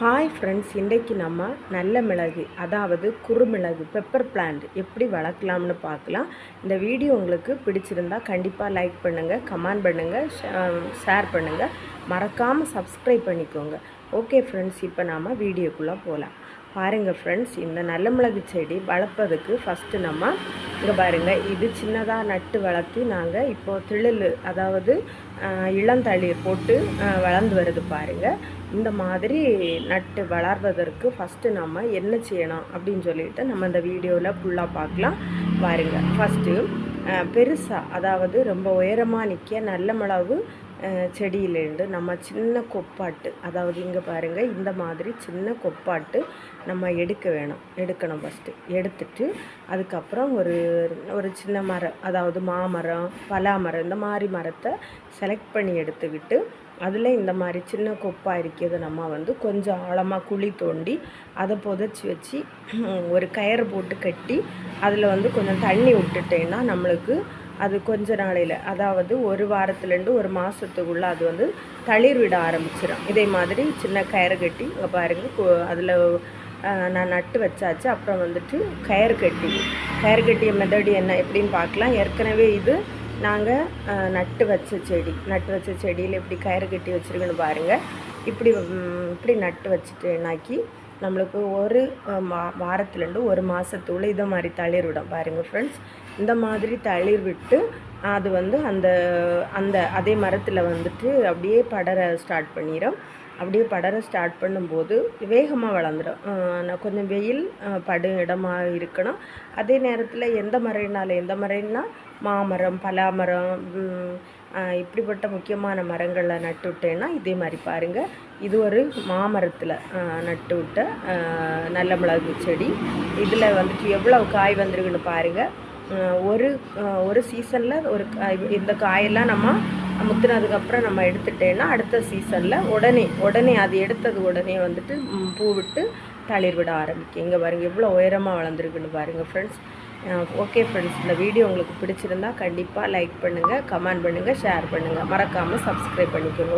Hi friends இன்றைக்கு நம்ம நல்ல மிளகு அதாவது குறுமிளகு பெப்பர் பிளான்ட் எப்படி வளர்க்கலாம்னு பார்க்கலாம். இந்த வீடியோ உங்களுக்கு பிடிச்சிருந்தா கண்டிப்பாக லைக் பண்ணுங்கள் கமெண்ட் பண்ணுங்கள் ஷேர் பண்ணுங்கள் மறக்காமல் சப்ஸ்கிரைப் பண்ணிக்கோங்க. ஓகே ஃப்ரெண்ட்ஸ் இப்போ நாம் வீடியோக்குள்ளே போகலாம் பாருங்கள் ஃப்ரெண்ட்ஸ் இந்த நல்ல மிளகு செடி வளர்ப்பதுக்கு ஃபஸ்ட்டு நம்ம இங்கே பாருங்கள் இது சின்னதாக நட்டு வளர்த்தி நாங்கள் இப்போது திழில் அதாவது இளந்தளிர் போட்டு வளர்ந்து வருது பாருங்கள் இந்த மாதிரி நட்டு வளர்வதற்கு ஃபஸ்ட்டு நம்ம என்ன செய்யணும் அப்படின்னு சொல்லிட்டு நம்ம இந்த வீடியோவில் ஃபுல்லாக பார்க்கலாம். பாருங்கள் ஃபஸ்ட்டு பெருசாக அதாவது ரொம்ப உயரமாக நிற்க நல்ல மிளகு செடியிலேருந்து நம்ம சின்ன கொப்பாட்டு அதாவது இங்கே பாருங்கள் இந்த மாதிரி சின்ன கொப்பாட்டு நம்ம எடுக்க வேணும். எடுக்கணும் ஃபஸ்ட்டு எடுத்துட்டு அதுக்கப்புறம் ஒரு ஒரு சின்ன மரம் அதாவது மாமரம் பலாமரம் இந்த மாதிரி மரத்தை செலக்ட் பண்ணி எடுத்துக்கிட்டு அதில் இந்த மாதிரி சின்ன கொப்பா இருக்கிறத நம்ம வந்து கொஞ்சம் ஆழமாக குழி தோண்டி அதை புதைச்சி வச்சு ஒரு கயிறு போட்டு கட்டி அதில் வந்து கொஞ்சம் தண்ணி விட்டுட்டேன்னா நம்மளுக்கு அது கொஞ்ச நாளையில் அதாவது ஒரு வாரத்துலேருந்து ஒரு மாதத்துக்குள்ளே அது வந்து தளிர் விட ஆரம்பிச்சிடும் இதே மாதிரி சின்ன கயிறு கட்டி இங்கே பாருங்கள் அதில் நான் நட்டு வச்சாச்சு. அப்புறம் வந்துட்டு கயிறு கட்டி கயிறு கட்டிய மெதடி என்ன எப்படின்னு பார்க்கலாம். ஏற்கனவே இது நாங்கள் நட்டு வச்ச செடி நட்டு வச்ச செடியில் எப்படி கயிறு கட்டி வச்சுருக்குன்னு பாருங்கள் இப்படி இப்படி நட்டு வச்சுட்டேனாக்கி நம்மளுக்கு ஒரு மா- வாரத்துலேருந்து ஒரு மாதத்துக்குள்ளே இதை மாதிரி தளிர் விடும். பாருங்கள் ஃப்ரெண்ட்ஸ் இந்த மாதிரி தளிர் விட்டு அது வந்து அந்த அந்த அதே மரத்தில் வந்துட்டு அப்படியே படர ஸ்டார்ட் பண்ணிடும் அப்படியே படர ஸ்டார்ட் பண்ணும்போது வேகமாக வளர்ந்துடும் நான் கொஞ்சம் வெயில் படு படும் இடமா இருக்கணும். அதே நேரத்தில் எந்த மரம்னால எந்த மரம்னா மாமரம் பலாமரம் இப்படிப்பட்ட முக்கியமான மரங்களை நட்டு விட்டேன்னா இதே மாதிரி பாருங்கள் இது ஒரு மாமரத்தில் நட்டு விட்ட நல்ல மிளகு செடி. இதில் வந்துட்டு எவ்வளோ காய் வந்திருக்குன்னு பாருங்கள் ஒரு ஒரு சீசனில் ஒரு காய் இந்த காயெல்லாம் நம்ம முத்துனதுக்கப்புறம் நம்ம எடுத்துட்டேன்னா அடுத்த சீசனில் உடனே உடனே அது எடுத்தது உடனே வந்துட்டு பூ விட்டு தளிர் விட ஆரம்பிக்கும். இங்கே பாருங்கள் எவ்வளோ உயரமாக வளர்ந்துருக்குன்னு பாருங்கள் ஃப்ரெண்ட்ஸ் ஓகே ஃப்ரெண்ட்ஸ் இந்த வீடியோ உங்களுக்கு பிடிச்சிருந்தா கண்டிப்பாக லைக் பண்ணுங்கள் கமெண்ட் பண்ணுங்கள் ஷேர் பண்ணுங்கள் மறக்காமல் சப்ஸ்கிரைப் பண்ணிக்கோங்க.